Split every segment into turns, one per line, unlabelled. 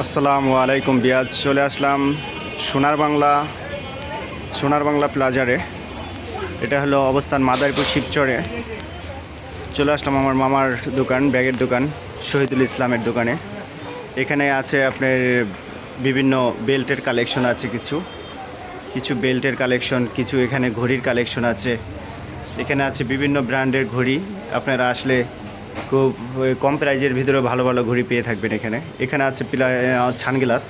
আসসালামু আলাইকুম বিয়াজ, চলে আসলাম সোনার বাংলা সোনার বাংলা প্লাজারে। এটা হলো অবস্থান মাদারীপুর শিবচরে। চলে আসলাম আমার মামার দোকান, ব্যাগের দোকান, শহীদুল ইসলামের দোকানে। এখানে আছে আপনার বিভিন্ন বেল্টের কালেকশন আছে কিছু। কিছু বেল্টের কালেকশন, কিছু এখানে ঘড়ির কালেকশন আছে। এখানে আছে বিভিন্ন ব্র্যান্ডের ঘড়ি। আপনারা আসলে খুব কম প্রাইজের ভিতরে ভালো ভালো ঘড়ি পেয়ে থাকবেন এখানে। এখানে আছে পিলা ছানগ্লাস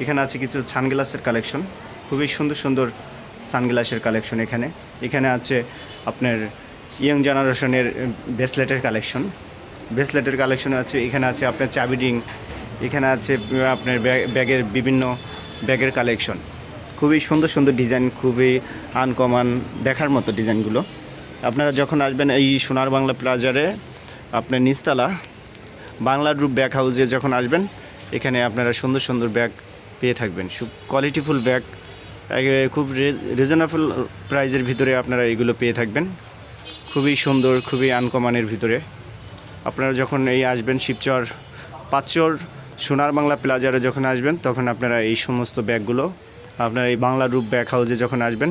এখানে আছে কিছু সানগ্লাসের কালেকশন। খুবই সুন্দর সুন্দর সানগ্লাসের কালেকশন এখানে। এখানে আছে আপনার ইয়ং জেনারেশনের ব্রেসলেটের কালেকশন। ব্রেসলেটের কালেকশন আছে, এখানে আছে আপনার চাবি রিং। এখানে আছে আপনার ব্যাগ- ব্যাগের বিভিন্ন ব্যাগের কালেকশন। খুবই সুন্দর সুন্দর ডিজাইন, খুবই আনকমন দেখার মতো ডিজাইনগুলো। আপনারা যখন আসবেন এই সোনার বাংলা প্লাজারে আপনার নিচতলা বাংলা রূপ ব্যাগ হাউসে যখন আসবেন, এখানে আপনারা সুন্দর সুন্দর ব্যাগ পেয়ে থাকবেন। সু কোয়ালিটিফুল ব্যাগ খুব রিজনেবল প্রাইজের ভিতরে আপনারা এগুলো পেয়ে থাকবেন। খুবই সুন্দর, খুবই আনকমানের ভিতরে। আপনারা যখন এই আসবেন শিবচর, পাঁচচর, সোনার বাংলা প্লাজারে যখন আসবেন, তখন আপনারা এই সমস্ত ব্যাগগুলো আপনারা এই বাংলা রূপ ব্যাগ হাউসে যখন আসবেন,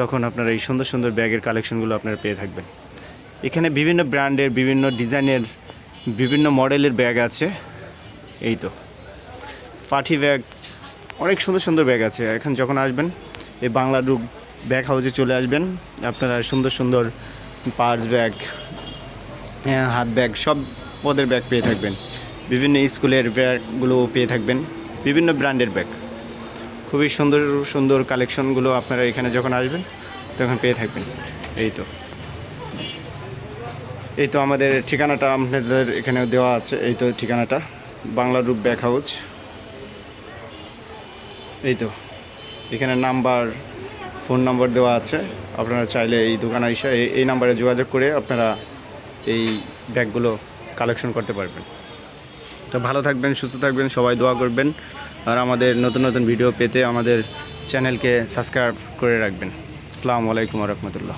তখন আপনারা এই সুন্দর সুন্দর ব্যাগের কালেকশনগুলো আপনারা পেয়ে থাকবেন। এখানে বিভিন্ন ব্র্যান্ডের বিভিন্ন ডিজাইনের বিভিন্ন মডেলের ব্যাগ আছে। এই তো। পাঠি ব্যাগ অনেক সুন্দর সুন্দর ব্যাগ আছে। এখন যখন আসবেন এই বাংলা রূপ ব্যাগ হাউসে চলে আসবেন আপনারা সুন্দর সুন্দর পার্স ব্যাগ হ্যাঁ, হাত ব্যাগ সব পদের ব্যাগ পেয়ে থাকবেন। বিভিন্ন স্কুলের ব্যাগগুলো পেয়ে থাকবেন। বিভিন্ন ব্র্যান্ডের ব্যাগ। খুবই সুন্দর সুন্দর কালেকশনগুলো আপনারা এখানে যখন আসবেন তখন পেয়ে থাকবেন। এই তো। এই তো আমাদের ঠিকানাটা আপনাদের এখানে দেওয়া আছে, এই তো ঠিকানাটা, বাংলা রূপ ব্যাক হাউস। এই তো, এখানে নাম্বার, ফোন নাম্বার দেওয়া আছে, আপনারা চাইলে এই দোকানে এসে এই- নাম্বারে যোগাযোগ করে আপনারা এই ব্যাগগুলো কালেকশন করতে পারবেন। তো ভালো থাকবেন, সুস্থ থাকবেন, সবাই দোয়া করবেন, আর আমাদের নতুন নতুন ভিডিও পেতে আমাদের চ্যানেলকে সাবস্ক্রাইব করে রাখবেন। আসসালামু আলাইকুম রহমতুল্লাহ।